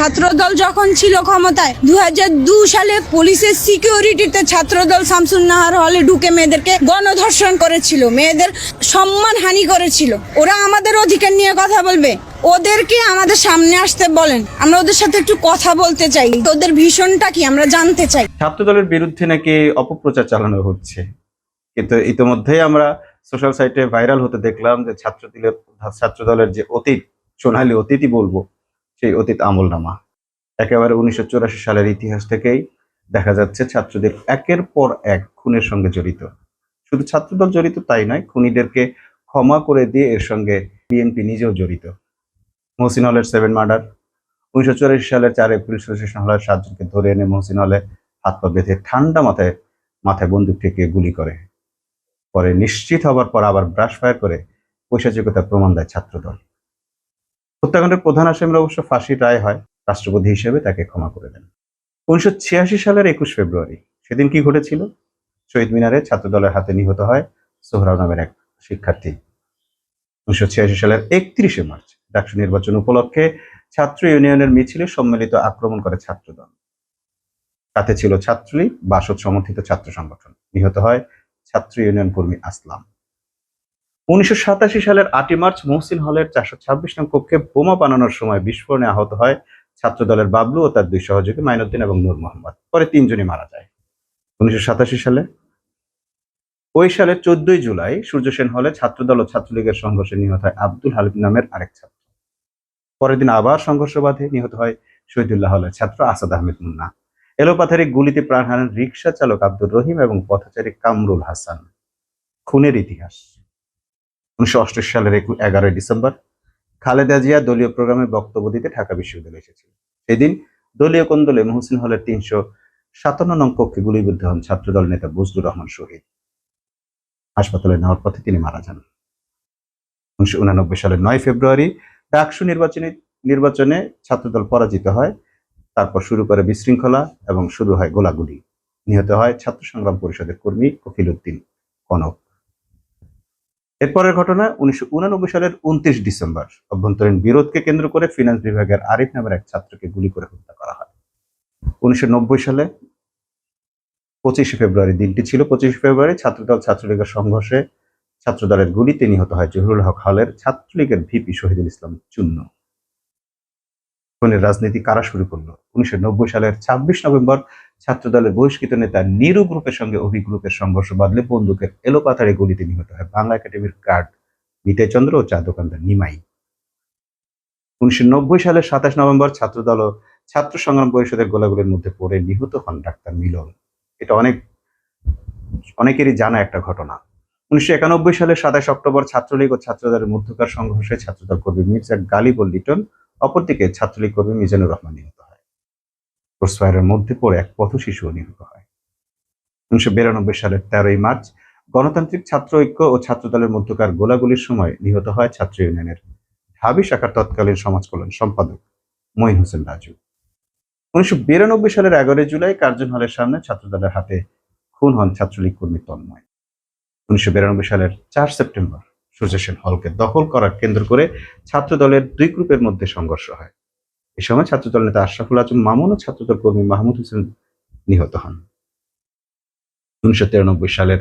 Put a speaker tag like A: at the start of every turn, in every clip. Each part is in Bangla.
A: ছাত্রদল যখন ছিল ক্ষমতায় দু সালে পুলিশের সিকিউরিটিতে ছাত্রদল শামসুন নাহার হলে ঢুকে মেয়েদেরকে গণধর্ষণ করেছিল। মেয়েদের সম্মান হানি করেছিল। ওরা আমাদের অধিকার নিয়ে কথা বলবে। ওদেরকে আমাদের সামনে আসতে বলেন। আমরা ওদের সাথে একটু কথা বলতে চাই। ওদের ভীষণটা কি আমরা জানতে চাই।
B: ছাত্রদলের বিরুদ্ধে নাকি অপপ্রচার চালানো হচ্ছে? কিন্তু ইতিমধ্যেই আমরা সোশ্যাল সাইটে ভাইরাল হতে দেখলাম যে ছাত্রদলের ছাত্রদলের যে অতীত, সোনালী অতীতই বলব সেই অতীত আমলনামা। একেবারে উনিশশো চুরাশি সালের ইতিহাস থেকেই দেখা যাচ্ছে ছাত্রদের একের পর এক খুনের সঙ্গে জড়িত। শুধু ছাত্রদল জড়িত তাই নয়, খুনিদেরকে ক্ষমা করে দিয়ে এর সঙ্গে বিএনপি নিজেও জড়িত। মহসিন হলের সেভেন মার্ডার উনিশশো চুরাশি সালের চার এপ্রিল সুশাসন হলের সাতজনকে ধরে এনে মহসিন হলে হাত পা বেঁধে ঠান্ডা মাথায় মাথায় বন্দুক থেকে গুলি করে। পরে নিশ্চিত হবার পর আবার ব্রাশ ফায়ার করে পৈশাচিকতার প্রমাণ দেয় ছাত্রদল। হত্যাকাণ্ডের প্রধান আসামির অবশ্য ফাঁসির রায় হয়, রাষ্ট্রপতি হিসেবে তাকে ক্ষমা করে দেন। উনিশশো ছিয়াশি সালের একুশ ফেব্রুয়ারি, সেদিন কি ঘটেছিল? শহীদ মিনারে ছাত্রদলের হাতে নিহত হয় সোহরাব নামের এক শিক্ষার্থী। উনিশশো ছিয়াশি সালের একত্রিশে মার্চ, ডাকসু নির্বাচন উপলক্ষে ছাত্র ইউনিয়নের মিছিলে সম্মিলিত আক্রমণ করে ছাত্রদল। তাতে ছিল ছাত্রলীগ, বাসদ সমর্থিত ছাত্র সংগঠন। নিহত হয় ছাত্র ইউনিয়ন কর্মী আসলাম। উনিশশো সাতাশি সালের আটই মার্চ মহসিন হলের চারশো ছাব্বিশ নং কক্ষে বোমা বানানোর সময় বিস্ফোরণে আহত হয় ছাত্র দলের বাবলু ও তার দুই সহযোগী মাইনুদ্দিন এবং নূর মোহাম্মদ। পরে তিনজনই মারা যায়। উনিশশো সাতাশি সালে ওই সালে চোদ্দই জুলাই সূর্য সেন হলে ছাত্রদল ও ছাত্রলীগের সংঘর্ষে নিহত হয় আব্দুল হালিম নামের আরেক ছাত্র। পরের দিন আবার সংঘর্ষ বাধে, নিহত হয় শহীদুল্লাহ হলের ছাত্র আসাদ আহমেদ মুন্না। এলোপাথারি গুলিতে প্রাণ হারান রিক্সা চালক আব্দুর রহিম এবং পথচারী কামরুল হাসান। খুনের ইতিহাস। উনিশশো সালের এগারোই ডিসেম্বর খালেদা জিয়া দলীয় প্রোগ্রামে বক্তব্য দিতে ঢাকা বিশ্ববিদ্যালয়ে এসেছিল সেদিন দলীয় কোন্দলে মহসিন হলের তিনশো সাতান্ন নং কক্ষে গুলিবিদ্ধ হন ছাত্রদল নেতা বজলুর রহমান শহীদ। হাসপাতালে নেওয়ার পথে তিনি মারা যান। উনিশশো উনানব্বই সালের নয় ফেব্রুয়ারি ডাকসু নির্বাচনী নির্বাচনে ছাত্রদল পরাজিত হয়, তারপর শুরু করে বিশৃঙ্খলা এবং শুরু হয় গোলাগুলি। নিহত হয় ছাত্র সংগ্রাম পরিষদের কর্মী কফিল উদ্দিন কনক। এরপরের ঘটনা উনিশশো সালের উনত্রিশ ডিসেম্বর। অভ্যন্তরীণ বিরোধকে কেন্দ্র করে ফিনান্স বিভাগের আরিফ নামের এক ছাত্রকে গুলি করে হত্যা করা হয়। উনিশশো নব্বই সালে পঁচিশে ফেব্রুয়ারি, দিনটি ছিল পঁচিশে ফেব্রুয়ারি, ছাত্রদল ছাত্রলীগের সংঘর্ষে ছাত্রদলের গুলিতে নিহত হয় জহুরুল হক হলের ছাত্রলীগের ভিপি শহীদুল ইসলাম চুন্ন। খুনের রাজনীতি কারা শুরু করল? উনিশশো নব্বই সালের ছাব্বিশ নভেম্বর ছাত্রদলের বহিষ্কৃত নেতা নিরু গ্রুপের সঙ্গে অভি গ্রুপের সংঘর্ষ বাদলে বন্দুকের এলোপাথারে গুলিতে নিহত হয় বাংলা একাডেমির গার্ড বিজয় চন্দ্র ও চা দোকানদার নিমাই। উনিশশো নব্বই সালের সাতাশ নভেম্বর ছাত্রদল ও ছাত্র সংগ্রাম পরিষদের গোলাগুলির মধ্যে পড়ে নিহত হন ডাক্তার মিলন। এটা অনেক, অনেকেরই জানা একটা ঘটনা। উনিশশো একানব্বই সালের সাতাশ অক্টোবর ছাত্রলীগ ও ছাত্রদলের মধ্যকার সংঘর্ষে ছাত্রদল কর্মী মির্জা গালিব লিটন অপরদিকে ছাত্রলীগ কর্মী মিজানুর রহমান নিহত হয়। ক্রসফায়ারের মধ্যে পড়ে এক পথ শিশুও নিহত হয়। উনিশশো বিরানব্বই সালের তেরোই মার্চ গণতান্ত্রিক ছাত্র ঐক্য ও ছাত্রদলের মধ্যকার গোলাগুলির সময় নিহত হয় ছাত্র ইউনিয়নের ঢাবি শাখার তৎকালীন সমাজ কল্যাণ সম্পাদক মঈন হোসেন রাজু। উনিশশো বিরানব্বই সালের এগারোই জুলাই কার্জন হলের সামনে ছাত্রদলের হাতে খুন হন ছাত্রলীগ কর্মী তন্ময়। উনিশশো বিরানব্বই সালের চার সেপ্টেম্বর সেন হলকে দখল করার কেন্দ্র করে ছাত্রদলের দুই গ্রুপের মধ্যে সংঘর্ষ হয়। এ সময় ছাত্রদল নেতা আশরাফুল আজম মামুন ও ছাত্রদল কর্মী মাহমুদ হোসেন নিহত হন। উনিশশো তিরানব্বই সালের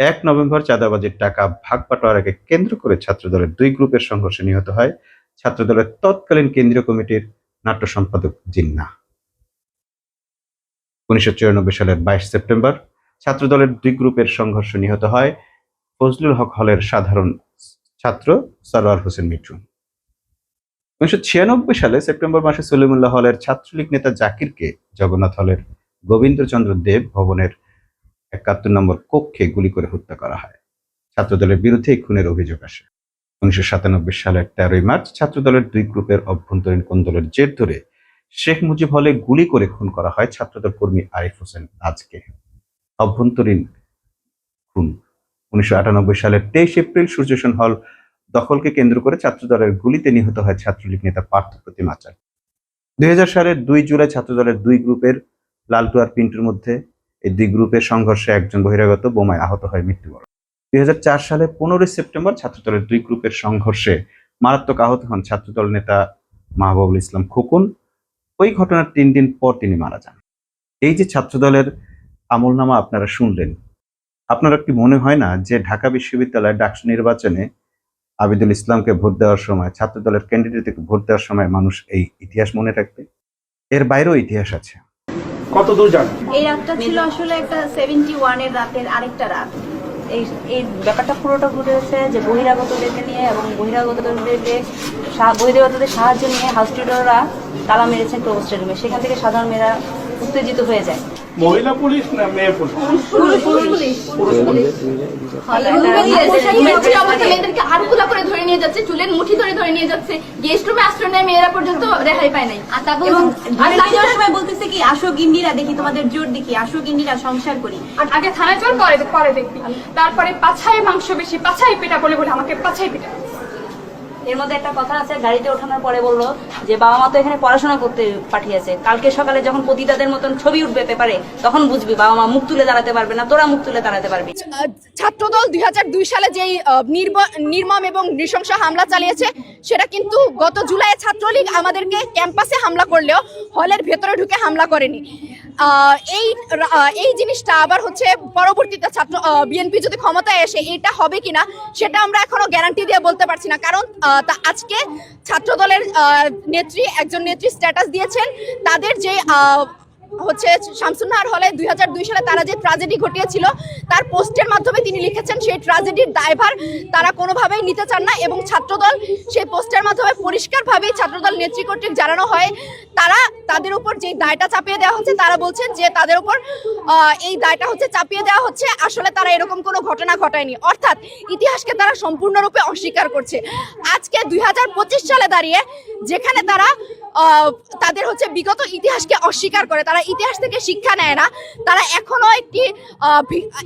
B: এক নভেম্বর চাঁদাবাজির টাকা ভাগ বাটোয়ারাকে কেন্দ্র করে ছাত্রদলের দুই গ্রুপের সংঘর্ষে নিহত হয় ছাত্রদলের তৎকালীন কেন্দ্রীয় কমিটির নাট্য সম্পাদক জিন্না। উনিশশো চুরানব্বই সালের বাইশ সেপ্টেম্বর ছাত্রদলের দুই গ্রুপের সংঘর্ষ নিহত হয় ফজলুল হক হলের সাধারণ ছাত্র সরওয়ার হোসেন মিঠু। উনিশশো ছিয়ানব্বই সালে সেপ্টেম্বর মাসে সলিমুল্লাহ হলের ছাত্রলীগ নেতা জাকিরকে জগন্নাথ হলের গোবিন্দচন্দ্র দেব ভবনের একাত্তর নম্বর কক্ষে গুলি করে হত্যা করা হয়। ছাত্রদলের বিরুদ্ধে খুনের অভিযোগ আসে। উনিশশো সাতানব্বই সালের তেরোই মার্চ ছাত্রদলের দুই গ্রুপের অভ্যন্তরীণ কোন্দলের জের ধরে শেখ মুজিব হলে গুলি করে খুন করা হয় ছাত্রদল কর্মী আরিফ হোসেন আজকে। অভ্যন্তরীণ খুন। উনিশশো আটানব্বই সালের তেইশ এপ্রিল সূর্যসেন হল দখলকে কেন্দ্র করে ছাত্রদলের গুলিতে নিহত হয় ছাত্রলীগ নেতা পার্থ প্রতিম আচার্য। দুই সালের দুই জুলাই ছাত্রদলের দুই গ্রুপের লালটু আর পিন্টুর মধ্যে এই দুই গ্রুপের সংঘর্ষে একজন বহিরাগত বোমায় আহত হয় মৃত্যুবরণ। দুই হাজার চার সালে পনেরোই সেপ্টেম্বর ছাত্রদলের দুই গ্রুপের সংঘর্ষে মারাত্মক আহত হন ছাত্রদল নেতা মাহবুবুল ইসলাম খোকন। ওই ঘটনার তিন দিন পর তিনি মারা যান। এই যে ছাত্রদলের আমলনামা আপনারা শুনলেন আপনারা কি মনে হয় না যে ঢাকা বিশ্ববিদ্যালয়ের ডাকসু নির্বাচনে আবিদুল ইসলামকে ভোট দেওয়ার সময় ছাত্রদলের ক্যান্ডিডেটকে ভোট দেওয়ার সময় মানুষ এই ইতিহাস মনে রাখবে? এর বাইরেও ইতিহাস আছে।
C: কত দূর
D: এই রাতটা ছিল আসলে একটা সেভেন্টি ওয়ানের রাতের আরেকটা রাত। এই এই ব্যাপারটা পুরোটা ঘটেছে যে বহিরাগতদেরকে নিয়ে এবং বহিরাগতদেরকে বহিরাগতদের সাহায্য নিয়ে হাউস টিউটররা তালা মেরেছেন প্রবোস্টের রুমে সেখান থেকে সাধারণ মেয়েরা উত্তেজিত হয়ে যায়।
C: মহিলা পুলিশ না মেয়ে পুলিশ?
E: মেয়েদেরকে আরগুলা করে ধরে নিয়ে যাচ্ছে চুলের মুঠি ধরে ধরে নিয়ে যাচ্ছে। গেস্ট রুমে আশ্রয় নেয় মেয়েরা পর্যন্ত রেহাই পায় নাই।
D: বলতেছে কি আসো গিন্ডিরা দেখি তোমাদের জোর দেখি আসো গিন্ডিরা সংসার করি।
E: আর আগে থানায় চল পরে পরে দেখবি। তারপরে পাছায় মাংস বেশি পাছায় পেটা বলে বলে আমাকে পাছায় পেটা
D: এর মধ্যে একটা কথা আছে, গাড়িতে ওঠানোর পরে বলল যে বাবা মা তো এখানে পড়াশোনা করতে পাঠিয়েছে। কালকে সকালে যখন পতিতাদের মতন ছবি উঠবে পেপারে, তখন বুঝবি বাবা মা মুখ তুলে দাঁড়াতে পারবে না, তোরা মুখ তুলে দাঁড়াতে পারবি।
F: ছাত্রদল দুই হাজার দুই সালে যেই নির্মম এবং নৃশংস হামলা চালিয়েছে, সেটা কিন্তু গত জুলাই ছাত্রলীগ আমাদেরকে ক্যাম্পাসে হামলা করলেও হলের ভেতরে ঢুকে হামলা করেনি। এই এই জিনিসটা আবার হচ্ছে পরবর্তীতে ছাত্র বিএনপি যদি ক্ষমতায় এসে এটা হবে কিনা, সেটা আমরা এখনও গ্যারান্টি দিয়ে বলতে পারছি না। কারণ তা আজকে ছাত্রদলের নেত্রী একজন নেত্রী স্ট্যাটাস দিয়েছেন। তাদের যে হচ্ছে শামসুন্নাহার হলে দুই সালে তারা যে ট্রাজেডি ঘটিয়েছিল, তার পোস্টের মাধ্যমে তিনি লিখেছেন, সেই ট্রাজেডির দায়ভার তারা কোনোভাবেই নিতে চান না এবং ছাত্রদল সেই পোস্টের মাধ্যমে পরিষ্কারভাবে ছাত্রদল নেত্রী কর্তৃক জানানো হয়। তারা তাদের উপর যে দায়টা চাপিয়ে দেওয়া হচ্ছে, তারা বলছেন যে তাদের উপর এই দায়টা হচ্ছে চাপিয়ে দেওয়া হচ্ছে, আসলে তারা এরকম কোনো ঘটনা ঘটায়নি। অর্থাৎ ইতিহাসকে তারা সম্পূর্ণরূপে অস্বীকার করছে। আজকে দুই হাজার পঁচিশ সালে দাঁড়িয়ে যেখানে তারা তাদের হচ্ছে বিগত ইতিহাসকে অস্বীকার করে। তারা ইতিহাস থেকে শিক্ষা নেয় না। তারা এখনও একটি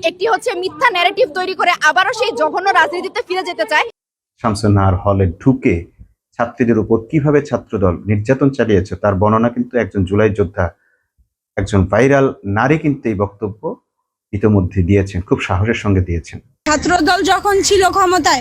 F: একটি হচ্ছে মিথ্যা ন্যারেটিভ তৈরি করে আবারও সেই জঘন্য রাজনীতিতে ফিরে যেতে চায়।
B: শামসুন্নাহার হলে ঢুকে ছাত্রীদের উপর কীভাবে ছাত্রদল নির্যাতন চালিয়েছে তার বর্ণনা কিন্তু একজন জুলাই যোদ্ধা, একজন ভাইরাল নারী কিন্তু এই বক্তব্য ইতিমধ্যে দিয়েছেন, খুব সাহসের সঙ্গে দিয়েছেন।
A: ছাত্রদল যখন ছিল ক্ষমতায়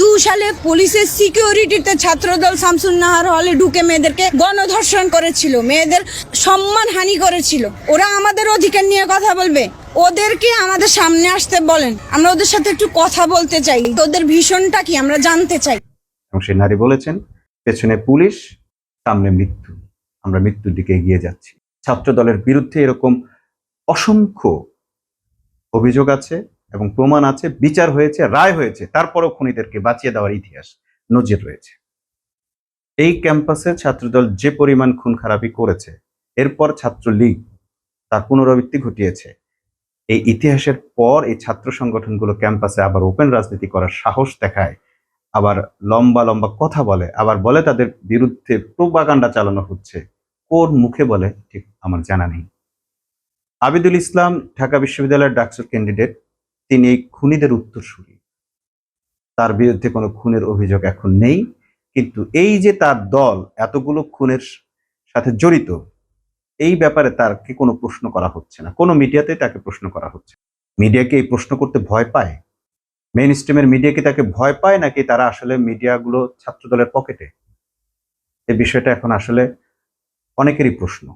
A: দু সালে পুলিশের সিকিউরিটিতে ছাত্রদল শামসুন্নাহার হলে ঢুকে মেয়েদেরকে গণধর্ষণ করেছিল। মেয়েদের সম্মান হানি করেছিল। ওরা আমাদের অধিকার নিয়ে কথা বলবে। ওদেরকে আমাদের সামনে আসতে বলেন। আমরা ওদের সাথে একটু কথা বলতে চাই। ওদের ভীষণটা কি আমরা জানতে চাই।
B: সেই নারী বলেছেন, পেছনে পুলিশ, সামনে মৃত্যু। আমরা মৃত্যুর দিকে এগিয়ে যাচ্ছি। ছাত্র দলের বিরুদ্ধে এরকম অসংখ্য অভিযোগ আছে। এবং প্রমাণ আছে, বিচার হয়েছে, রায় হয়েছে, তারপরও খুনিদেরকে বাঁচিয়ে দেওয়ার ইতিহাস নজির রয়েছে। এই ক্যাম্পাসে ছাত্রদল যে পরিমাণ খুন খারাপি করেছে, এরপর ছাত্রলীগ তার পুনরাবৃত্তি ঘটিয়েছে। এই ইতিহাসের পর এই ছাত্র সংগঠনগুলো ক্যাম্পাসে আবার ওপেন রাজনীতি করার সাহস দেখায়, আবার লম্বা লম্বা কথা বলে, আবার বলে তাদের বিরুদ্ধে প্রোপাগান্ডা চালানো হচ্ছে। কোন মুখে বলে, ঠিক আমার জানা নেই। আবিদুল ইসলাম, ঢাকা বিশ্ববিদ্যালয়ের ডাকসুর ক্যান্ডিডেট তিনি এই খুনিদের উত্তরসূরি। তার বিরুদ্ধে কোনো খুনের অভিযোগ এখন নেই, কিন্তু এই যে তার দল এতগুলো খুনের সাথে জড়িত, এই ব্যাপারে তারকে কোনো প্রশ্ন করা হচ্ছে না। কোনো মিডিয়াতে তাকে প্রশ্ন করা হচ্ছে মিডিয়াকে এই প্রশ্ন করতে ভয় পায়? মেইন স্ট্রিমের মিডিয়া কি তাকে ভয় পায় নাকি তারা আসলে মিডিয়াগুলো ছাত্র দলের পকেটে? এই বিষয়টা এখন আসলে অনেকেরই প্রশ্ন।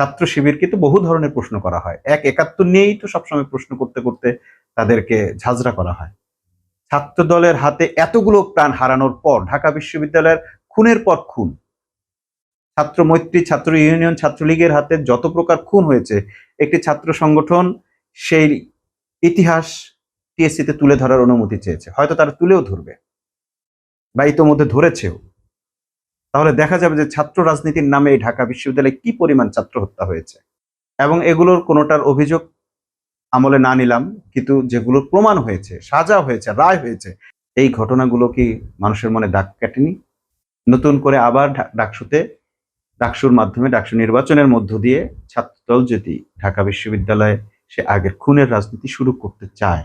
B: ছাত্র শিবিরকে তো বহু ধরনের প্রশ্ন করা হয়। এক, একাত্তর নিয়েই তো সবসময় প্রশ্ন করতে করতে তাদেরকে ঝাঁঝরা করা হয়। ছাত্র দলের হাতে এতগুলো প্রাণ হারানোর পর ঢাকা বিশ্ববিদ্যালয়ের খুনের পর খুন। ছাত্র মৈত্রী, ছাত্র ইউনিয়ন, ছাত্রলীগের হাতে যত প্রকার খুন হয়েছে, একটি ছাত্র সংগঠন সেই ইতিহাস টিএসসিতে তুলে ধরার অনুমতি চেয়েছে। হয়তো তারা তুলেও ধরবে বা ইতোমধ্যে ধরেছেও। তাহলে দেখা যাবে যে ছাত্র রাজনীতির নামে এই ঢাকা বিশ্ববিদ্যালয়ে কি পরিমাণ ছাত্র হত্যা হয়েছে। এবং এগুলোর কোনোটার অভিযোগ আমলে না নিলাম, কিন্তু যেগুলোর প্রমাণ হয়েছে, সাজা হয়েছে, রায় হয়েছে, এই ঘটনাগুলো কি মানুষের মনে দাগ কাটেনি? নতুন করে আবার ডাকসুতে, ডাকসুর মাধ্যমে, ডাকসু নির্বাচনের মধ্য দিয়ে ছাত্রদল যদি ঢাকা বিশ্ববিদ্যালয়ে সে আগের খুনের রাজনীতি শুরু করতে চায়,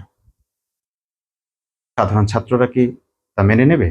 B: সাধারণ ছাত্ররা কি তা মেনে নেবে?